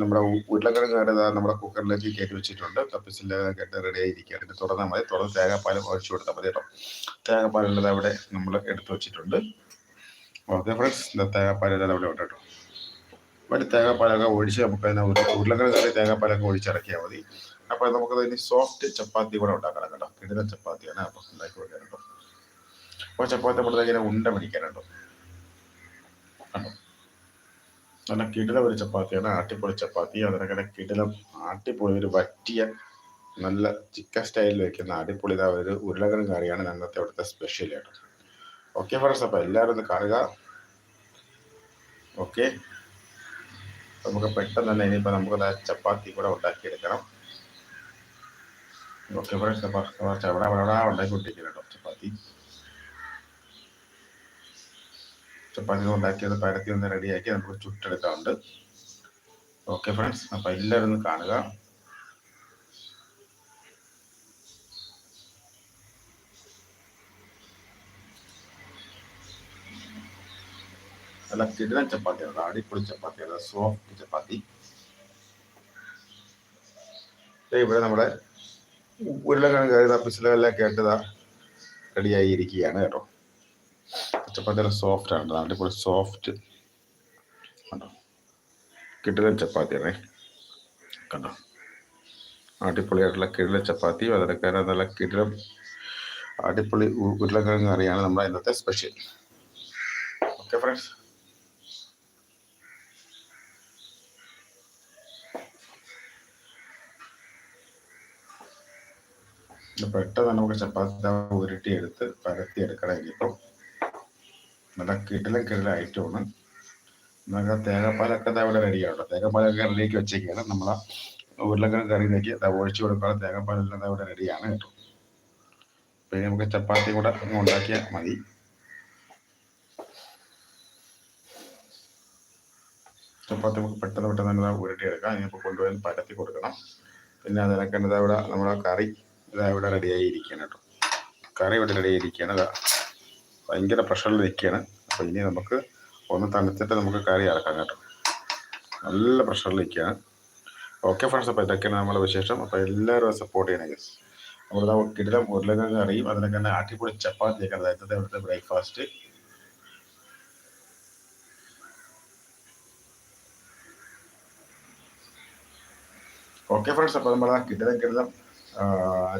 നമ്മുടെ ഉരുളക്കിഴങ്ങ് കറി നമ്മുടെ കുക്കറിലേക്ക് കയറ്റി വെച്ചിട്ടുണ്ട്. കപ്പിസിലെ കേട്ട് റെഡി ആയിരിക്കുക ഇത് തുറന്നാൽ മതി. തുറന്ന് തേങ്ങാപ്പാൽ ഒഴിച്ചു കൊടുത്താൽ മതി കേട്ടോ. തേങ്ങാപ്പാലുള്ളത് അവിടെ നമ്മൾ എടുത്തു വെച്ചിട്ടുണ്ട്. ഓക്കെ ഫ്രണ്ട്സ് ഇതാ തേങ്ങാപ്പാലെല്ലാം അവിടെ ഉണ്ട് കേട്ടോ. ഒരു തേങ്ങാപ്പാലൊക്കെ ഒഴിച്ച് നമുക്ക് അതിനെ ഉരുളക്കിഴങ്ങ് കറി തേങ്ങാപ്പാലൊക്കെ ഒഴിച്ചിറക്കിയാൽ മതി. അപ്പോൾ നമുക്കത് ഇനി സോഫ്റ്റ് ചപ്പാത്തി കൂടെ ഉണ്ടാക്കണം കേട്ടോ. കിടിലൻ ചപ്പാത്തിയാണ്. അപ്പോൾ ഉണ്ടാക്കി കൊടുക്കാൻ കേട്ടോ. അപ്പോൾ ചപ്പാത്തി നമ്മൾ ഇങ്ങനെ ഉണ്ട പിടിക്കാനുണ്ടോ കണ്ടോ നല്ല കിടില ഒരു ചപ്പാത്തിയാണ് ആട്ടിപ്പൊളി ചപ്പാത്തി. അതിനെ കിടിലം ആട്ടിപ്പൊളി ഒരു വറ്റിയ നല്ല ചിക്കൻ സ്റ്റൈലിൽ വെക്കുന്ന അടിപൊളി ഇതാ ഒരു ഉരുളകിഴങ്ങ് കറിയാണ് ഞങ്ങൾക്ക് അവിടുത്തെ സ്പെഷ്യൽ കേട്ടോ ഓക്കെ ഫ്രണ്ട്സ് അപ്പോൾ എല്ലാവരും ഒന്ന് കാണുക. ഓക്കെ നമുക്ക് പെട്ടെന്ന് തന്നെ ഇനിയിപ്പോൾ നമുക്ക് ചപ്പാത്തി കൂടെ ഉണ്ടാക്കിയെടുക്കണം. ഓക്കെ ഫ്രണ്ട്സ് അപ്പോൾ അവിടെ അവിടെ ഉണ്ടാക്കിക്കൊണ്ടിരിക്കണം കേട്ടോ ചപ്പാത്തി. ചപ്പാത്തി ഉണ്ടാക്കിയത് പരത്തി ഒന്ന് റെഡിയാക്കി നമുക്ക് ചുട്ടെടുക്കാറുണ്ട് ഓക്കെ ഫ്രണ്ട്സ് അപ്പോൾ എല്ലാവരും ഒന്ന് കാണുക. നല്ല കിടിലൻ ചപ്പാത്തിയാണ്. അടിപൊളി ചപ്പാത്തിയാണ് സോഫ്റ്റ് ചപ്പാത്തി. ഇവിടെ നമ്മുടെ ഉരുളക്കിഴങ്ങ് കരുത പിസിലെല്ലാം കേട്ടതാ. റെഡിയായിരിക്കുകയാണ് കേട്ടോ. ചപ്പാത്തി നല്ല സോഫ്റ്റ് ആണ് അടിപൊളി സോഫ്റ്റ് കണ്ടോ? കിടിലൻ ചപ്പാത്തിയാണേ. കണ്ടോ? അടിപൊളിയായിട്ടുള്ള കിടിലൻ ചപ്പാത്തി അതിനൊക്കെ നല്ല കിടിലം അടിപൊളി ഉരുളക്കിഴങ്ങ് കറിയാണ് നമ്മുടെ ഇന്നത്തെ സ്പെഷ്യൽ ഓക്കെ ഫ്രണ്ട്സ് പെട്ടെന്ന് നമുക്ക് ചപ്പാത്തി ഉരുട്ടി എടുത്ത് പരത്തി എടുക്കണം ഇനിയിപ്പം. നല്ല കിടലും കിടലായിട്ടുമാണ് നമുക്ക് തേങ്ങാപ്പാലൊക്കെ ദാ ഇവിടെ റെഡിയാണ് തേങ്ങാപ്പാലൊക്കെ കറിയിലേക്ക് വെച്ചേക്കാണ്. നമ്മളെ ഉരുളക്കിഴങ്ങ് കറിയിലേക്ക് ഒഴിച്ചു കൊടുക്കാതെ തേങ്ങാപ്പാലെല്ലാം ഇവിടെ റെഡിയാണ് കേട്ടോ. പിന്നെ നമുക്ക് ചപ്പാത്തി കൂടെ ഉണ്ടാക്കിയാൽ മതി. ചപ്പാത്തി നമുക്ക് പെട്ടെന്ന് പെട്ടെന്ന് തന്നെ ദാ ഉരുട്ടി എടുക്കാം ഇനിയിപ്പോൾ കൊണ്ടുപോയി പരത്തി കൊടുക്കണം. പിന്നെ അതിനൊക്കെ ഇവിടെ നമ്മുടെ കറി ഇതാ ഇവിടെ റെഡിയായി ഇരിക്കുകയാണ് കേട്ടോ. കറി ഇവിടെ റെഡിയായി ആയിരിക്കുകയാണ് ഇതാ ഭയങ്കര പ്രഷറിൽ നിൽക്കുകയാണ്. അപ്പോൾ ഇനി നമുക്ക് ഒന്ന് തണുത്തിട്ട് നമുക്ക് കറി ഇറക്കാം കേട്ടോ. നല്ല പ്രഷറിൽ നിൽക്കുകയാണ്. ഓക്കെ ഫ്രണ്ട്സ് അപ്പോൾ ഇതൊക്കെയാണ് നമ്മളെ വിശേഷം. അപ്പോൾ എല്ലാവരും സപ്പോർട്ട് ചെയ്യണേ ഗസ് നമ്മുടെ കിടിലം ഉരുളക്കിഴങ്ങ് കറിയും അതിനൊക്കെ തന്നെ അടിപൊളി ചപ്പാത്തിയൊക്കെ അതായത് ഇവിടുത്തെ ബ്രേക്ക്ഫാസ്റ്റ് ഓക്കെ ഫ്രണ്ട്സ് അപ്പോൾ നമ്മൾ കിടിലം കിടിലം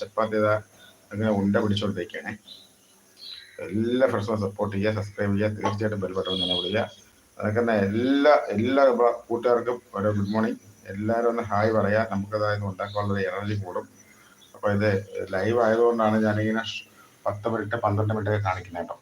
ചപ്പാത്തി അങ്ങനെ ഉണ്ട പിടിച്ചുകൊണ്ടിരിക്കുകയാണേ എല്ലാ ഫ്രണ്ട്സും സപ്പോർട്ട് ചെയ്യുക സബ്സ്ക്രൈബ് ചെയ്യുക തീർച്ചയായിട്ടും ബെൽ ബട്ടൺ തന്നെ വിളിക്കുക അതൊക്കെ തന്നെ എല്ലാ എല്ലാ കൂട്ടുകാർക്കും ഒരു ഗുഡ് മോർണിംഗ് എല്ലാവരും ഒന്ന് ഹായ് പറയാ. നമുക്കതായത് ഉണ്ടാക്കാനുള്ള എനർജി കൂടും. അപ്പോൾ ഇത് ലൈവ് ആയതുകൊണ്ടാണ് ഞാനിങ്ങനെ പത്ത് മിനിറ്റ് പന്ത്രണ്ട് മിനിറ്റ് കാണിക്കുന്നത് കേട്ടോ.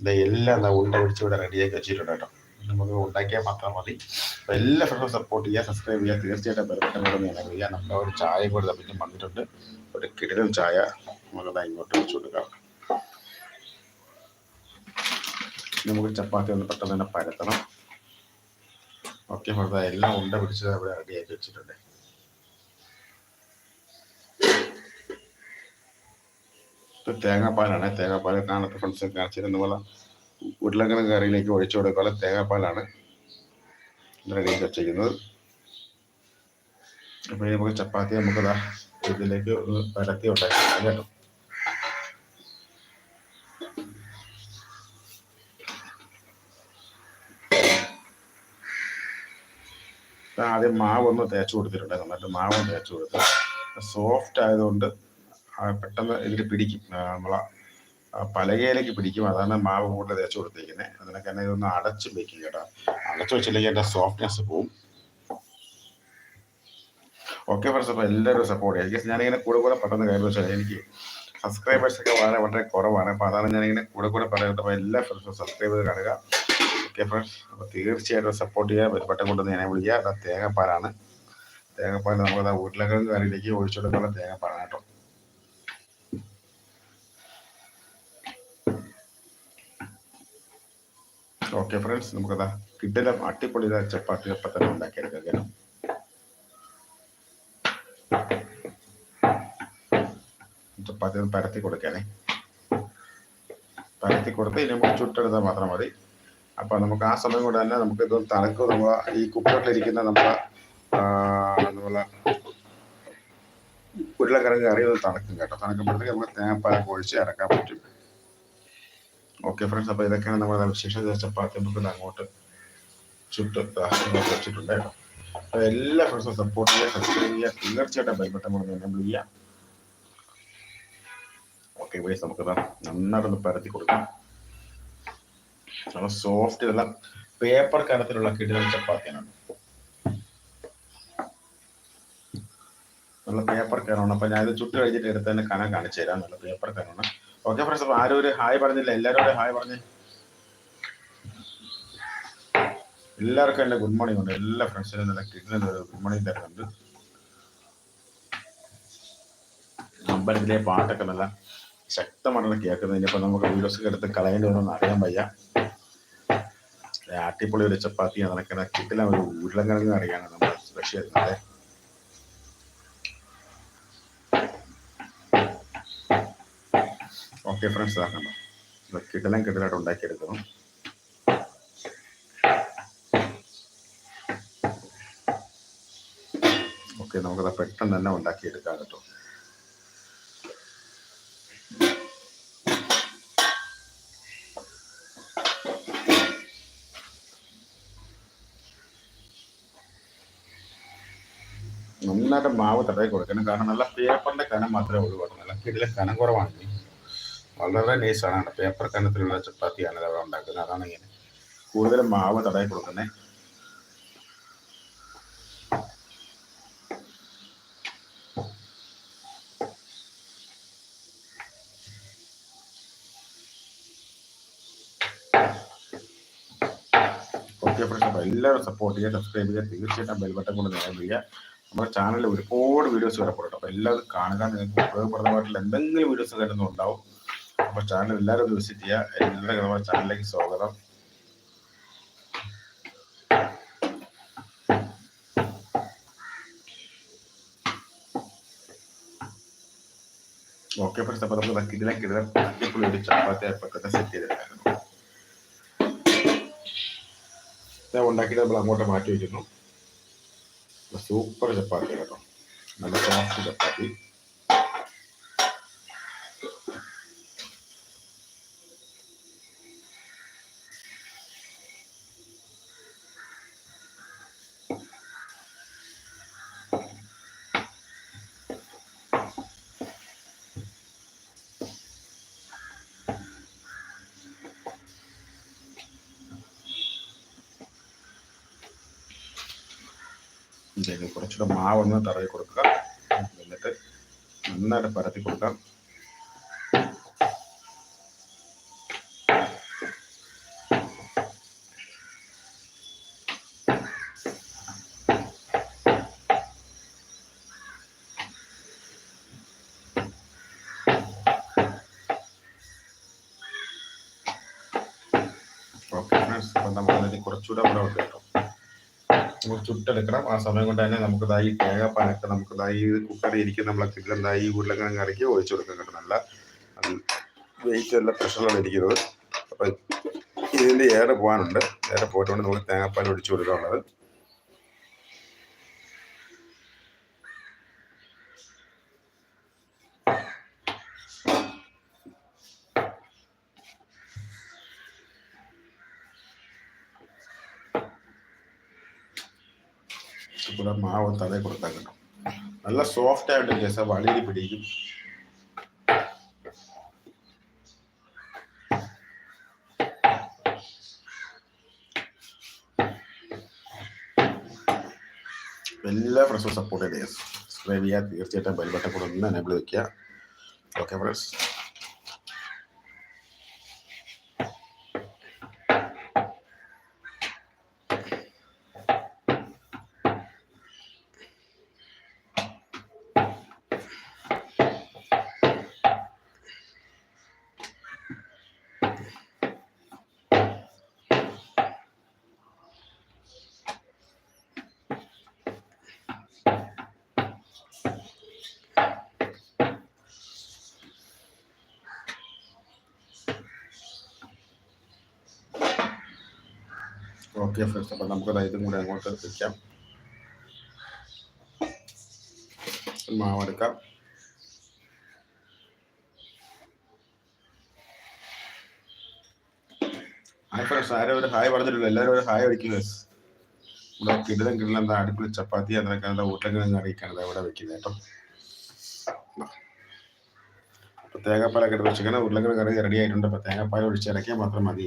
ഇത് എല്ലാം എന്താ ഉണ്ട പിടിച്ച് ഇവിടെ റെഡിയാക്കി വെച്ചിട്ടുണ്ട് കേട്ടോ. നമുക്ക് ഉണ്ടാക്കിയാൽ മാത്രം മതി. അപ്പോൾ എല്ലാ ഫ്രണ്ട്സും സപ്പോർട്ട് ചെയ്യുക സബ്സ്ക്രൈബ് ചെയ്യുക തീർച്ചയായിട്ടും ബെൽ ബട്ടൺ കൂടെ ചെയ്യുക നമ്മുടെ ഒരു ചായ കൂടെ തപ്പിച്ച് വന്നിട്ടുണ്ട്. ഒരു കിടിലും ചായ. നമുക്കത് ഇങ്ങോട്ട് വെച്ച് കൊടുക്കാം. നമുക്ക് ചപ്പാത്തി ഒന്ന് പെട്ടെന്ന് തന്നെ പരത്തണം. ഓക്കെ മൃത എല്ലാം ഉണ്ട പിടിച്ചത് അവിടെ റെഡിയാക്കി വെച്ചിട്ടുണ്ട്. തേങ്ങാപ്പാലാണ്. തേങ്ങാപ്പാൽ കാണാത്ത ഫ്രണ്ട്സ് കാണിച്ചിരുന്ന പോലെ ഉരുളക്കിഴങ്ങ് കറിയിലേക്ക് ഒഴിച്ചു കൊടുക്കാനുള്ള തേങ്ങാപ്പാലാണ് റെഡിയാക്കി വെച്ചിരിക്കുന്നത്. അപ്പോൾ നമുക്ക് ചപ്പാത്തി നമുക്കതാ ഇതിലേക്ക് ഒന്ന് പരത്തി ഉണ്ടാക്കി കേട്ടോ. ആദ്യം മാവ് ഒന്ന് തേച്ച് കൊടുത്തിട്ടുണ്ട്. മാവ് ഒന്ന് തേച്ച് കൊടുത്ത് സോഫ്റ്റ് ആയതുകൊണ്ട് പെട്ടെന്ന് ഇതിൽ പിടിക്കും. നമ്മളെ പലകയിലേക്ക് പിടിക്കും. അതാണ് മാവ് കൂടുതൽ തേച്ച് കൊടുത്തിരിക്കുന്നത് അതിനൊക്കെ തന്നെ ഇതൊന്ന് അടച്ച് വെക്കും കേട്ടോ. അടച്ച് വെച്ചില്ലെങ്കിൽ എന്റെ സോഫ്റ്റ്നെസ് പോവും. ഓക്കെ ഫ്രണ്ട്സ് അപ്പോൾ എല്ലാവരും സപ്പോർട്ട് ചെയ്യുക. ഞാനിങ്ങനെ കൂടെ കൂടെ പെട്ടെന്ന് കയറി വെച്ചാൽ എനിക്ക് സബ്സ്ക്രൈബേഴ്സൊക്കെ വളരെ വളരെ കുറവാണ്. അപ്പോൾ അതാണ് ഞാനിങ്ങനെ കൂടെ കൂടെ പറയുന്നത്. അപ്പോൾ എല്ലാ ഫ്രണ്ട്സും സബ്സ്ക്രൈബ് ചെയ്ത് കാണുക. ഓക്കെ ഫ്രണ്ട്സ് അപ്പോൾ തീർച്ചയായിട്ടും സപ്പോർട്ട് ചെയ്യുക ബെൽബട്ടൺ കൊണ്ട് ഞാൻ വിളിക്കുക. അത് തേങ്ങാപ്പാലാണ്. തേങ്ങാപ്പാൽ നമുക്ക് ഉരുളക്കിഴങ്ങ് കറിയിലേക്ക് ഒഴിച്ചു കൊടുക്കുന്ന തേങ്ങാപ്പാലാണ് കേട്ടോ. ഓക്കെ ഫ്രണ്ട്സ് നമുക്കതാ കിട്ടില്ല അട്ടിപ്പൊളി ചപ്പാത്തി അപ്പം തന്നെ ഉണ്ടാക്കിയെടുക്കാം ചപ്പാത്തി ഒന്ന് പരത്തി കൊടുക്കാനേ. പരത്തി കൊടുത്ത് ഇനി ചുട്ടെടുത്താൽ മാത്രം മതി. അപ്പൊ നമുക്ക് ആ സമയം കൊണ്ട് തന്നെ നമുക്ക് ഇത് തണുക്ക് നമ്മൾ ഈ കുക്കറിലിരിക്കുന്ന നമ്മുടെ അതുപോലെ ഉരുളക്കിഴങ്ങ് കറി അത് തണുക്കും കേട്ടോ. തണുക്കുമ്പോഴത്തേക്ക് നമുക്ക് തേങ്ങാപ്പാലൊക്കെ ഒഴിച്ച് ഇറക്കാൻ പറ്റും. ഓക്കെ ഫ്രണ്ട്സ് അപ്പോൾ ഇതൊക്കെയാണ് നമ്മുടെ വിശേഷം ചപ്പാത്തി നമുക്ക് അങ്ങോട്ട് ചുട്ട് വെച്ചിട്ടുണ്ട് കേട്ടോ. അപ്പോൾ എല്ലാ ഫ്രണ്ട്സും സപ്പോർട്ട് ചെയ്യുക സബ്സ്ക്രൈബ് ചെയ്യുക. തീർച്ചയായിട്ടും ബൈബട്ടം കൊണ്ട് എനേബിൾ ചെയ്യുക. ഓക്കെ വൈസ് നമുക്ക് നന്നായിട്ടൊന്ന് പരത്തി കൊടുക്കാം. നല്ല സോഫ്റ്റ് ഇതല്ല പേപ്പർ കനത്തിലുള്ള കിടിലൻ ചപ്പാത്തിയാണ്. നല്ല പേപ്പർ കനമാണ്. അപ്പൊ ഞാൻ ഇത് ചുട്ട് കഴിഞ്ഞിട്ട് എടുത്ത് തന്നെ കനം കാണിച്ചു തരാം. നല്ല പേപ്പർ കനമാണ്. ഓക്കെ ഫ്രണ്ട്സ് അപ്പൊ ആരും ഒരു ഹായ് പറഞ്ഞില്ല. എല്ലാവരും ഒരു ഹായ് പറഞ്ഞു. എല്ലാവർക്കും എന്റെ ഗുഡ് മോർണിംഗ് ഉണ്ട്. എല്ലാ ഫ്രണ്ട്സിനും നല്ല കിട്ടുന്ന ഗുഡ് മോർണിംഗ് തരുന്നുണ്ട്. അമ്പലത്തിലെ പാട്ടൊക്കെ നല്ല ശക്തമായിട്ടാണ് കേൾക്കുന്നത് ഇനിയിപ്പോൾ നമുക്ക് വീഡിയോസ് എടുത്ത് കളയേണ്ടി വരുമെന്ന് അറിയാൻ വയ്യ. ആട്ടിപ്പൊളി ഒരു ചപ്പാത്തി നടക്കുന്ന കിട്ടില്ല ഒരു ഉരുളക്കിഴങ്ങ് അറിയാണ് നമ്മൾ സ്പെഷ്യൽ ചെയ്യുന്നത് ഓക്കെ ഫ്രണ്ട്സ് ഇതാക്കണ്ട കിടലം കിടലായിട്ട് ഉണ്ടാക്കിയെടുക്കുന്നു. ഓക്കെ നമുക്കത് പെട്ടെന്ന് തന്നെ ഉണ്ടാക്കിയെടുക്കാം കേട്ടോ. നന്നായിട്ട് മാവ് തടവി കൊടുക്കണം. കാരണം നല്ല പേപ്പറിന്റെ കനം മാത്രമേ ഒഴിവാക്കണം നല്ല കിടിലെ കനം കുറവാണ്. വളരെ നൈസാണ് പേപ്പർ കനത്തിലുള്ള ചപ്പാത്തിയാണ് അവിടെ ഉണ്ടാക്കുന്നത്. അതാണ് ഇങ്ങനെ കൂടുതലും മാവ് തടവി കൊടുക്കുന്നത് എല്ലാവരും സപ്പോർട്ട് ചെയ്യുക സബ്സ്ക്രൈബ് ചെയ്യുക. തീർച്ചയായിട്ടും ബെൽബട്ടൺ കൊണ്ട് നേരം ചെയ്യുക നമ്മുടെ ചാനലിൽ ഒരുപാട് വീഡിയോസ് വരപ്പെടും അപ്പോൾ എല്ലാവരും കാണുക നിങ്ങൾക്ക് ഉപയോഗപ്രദമായിട്ടുള്ള എന്തെങ്കിലും വീഡിയോസ് കരുതുന്നുണ്ടാവും അപ്പോൾ ചാനൽ എല്ലാവരും ഒന്ന് വിസിറ്റ് ചെയ്യുക. എല്ലാവരും നമ്മുടെ ചാനലിലേക്ക് സ്വാഗതം. ഓക്കെ ഫ്രണ്ട്സ് അപ്പോൾ നമുക്ക് കിടിലം കിടിലം അടിപൊളി ഒരു ചപ്പാത്തി അപ്പക്കത്തെ സെറ്റ് ചെയ്തിട്ടുണ്ടായിരുന്നു. ഉണ്ടാക്കിയിട്ട് നമ്മൾ അങ്ങോട്ട് മാറ്റി വയ്ക്കുന്നു സൂപ്പർ ചപ്പാത്തി കേട്ടോ നല്ല സോഫ്റ്റ് ചപ്പാത്തി ഇതിലേക്ക് കുറച്ചുകൂടെ മാവൊന്ന് തറവി കൊടുക്കുക എന്നിട്ട് നന്നായിട്ട് പരത്തി കൊടുക്കാം. കുറച്ചുകൂടെ അവിടെ ഉണ്ട് കേട്ടോ. നമുക്ക് ചുട്ടെടുക്കണം. ആ സമയം കൊണ്ട് തന്നെ നമുക്ക് ഇതായി തേങ്ങാപ്പാനൊക്കെ നമുക്ക് ഇതായി കുക്കറി ഇരിക്കും നമ്മളെ ചിക്കൻ ഇതായി ഉരുളക്കിഴങ്ങ് കറിക്ക് ഒഴിച്ചു കൊടുക്കാൻ നല്ല വെയിറ്റ് നല്ല പ്രഷറിലാണ് ഇരിക്കുന്നത്. അപ്പം ഇതിന്റെ ഏറെ പോകാനുണ്ട്. ഏറെ പോയിട്ടുകൊണ്ട് നമുക്ക് തേങ്ങാപ്പാൽ ഒഴിച്ചു കൊടുക്കാനുള്ളത്. കൂടെ മാവ് തല കൊടുത്താൽ കിട്ടും. നല്ല സോഫ്റ്റ് ആയിട്ട് കേസാ വളിയിൽ പിടിക്കും. എല്ലാ ഫ്രണ്ട്സും സപ്പോർട്ട് ചെയ്ത്. സബ്സ്ക്രൈബ് ചെയ്യുക തീർച്ചയായിട്ടും ബെൽബട്ടൺ കൂടെ ഒന്ന് എനേബിൾ വയ്ക്കുക ഓക്കെ ഫ്രണ്ട്സ് ഓക്കെ ഫ്രണ്ട്സ് അപ്പം നമുക്ക് ഇതും കൂടെ അങ്ങോട്ട് എത്തിക്കാം മാവെടുക്കാം ഹായ് ഫ്രണ്ട്സ് ആരും ഒരു ഹായ് പറഞ്ഞിട്ടില്ല എല്ലാവരും ഒരു ഹായ് അടിക്കുക ഇവിടെ കിടിലം കിടിലം എന്താ അടുപ്പിൽ ചപ്പാത്തി അതിനൊക്കെ എന്താ ഉരുളക്കിഴങ്ങ് അറിയിക്കാണ് ഇവിടെ വെക്കുന്നത് കേട്ടോ അപ്പൊ തേങ്ങാപ്പാലൊക്കെ ഇട്ട് വെച്ചിരിക്കണം ഉരുളക്കിഴങ്ങ് കറി റെഡി ആയിട്ടുണ്ട് അപ്പൊ തേങ്ങാപ്പാൽ ഒഴിച്ചിറക്കിയാൽ മാത്രം മതി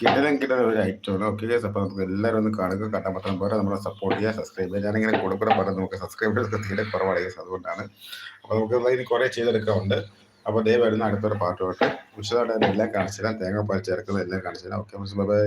കിടനം കിടലും ഒരു ഐറ്റമാണ് ഓക്കെ ചെയ്യാം അപ്പോൾ നമുക്ക് എല്ലാവരും ഒന്ന് കാണുക. കണ്ടാൽ മാത്രം പോലെ നമ്മളെ സപ്പോർട്ട് ചെയ്യുക സബ്സ്ക്രൈബ് ചെയ്യുക. ഞാനിങ്ങനെ കൂടെ കൂടെ പറഞ്ഞു നമുക്ക് സബ്സ്ക്രൈബേഴ്സ് തീരെ കുറവാണ് അതുകൊണ്ടാണ്. അപ്പോൾ നമുക്ക് ഇനി കുറേ ചെയ്തെടുക്കാറുണ്ട് അപ്പോൾ ദേ വരുന്ന അടുത്തൊരു പാട്ടുമായിട്ട് വിശദമായിട്ട് എല്ലാം കാണിച്ചു തരാം തേങ്ങ പാൽ ചേർക്കുന്നത് എല്ലാം കാണിച്ചു തരാം ഓക്കെ ബൈ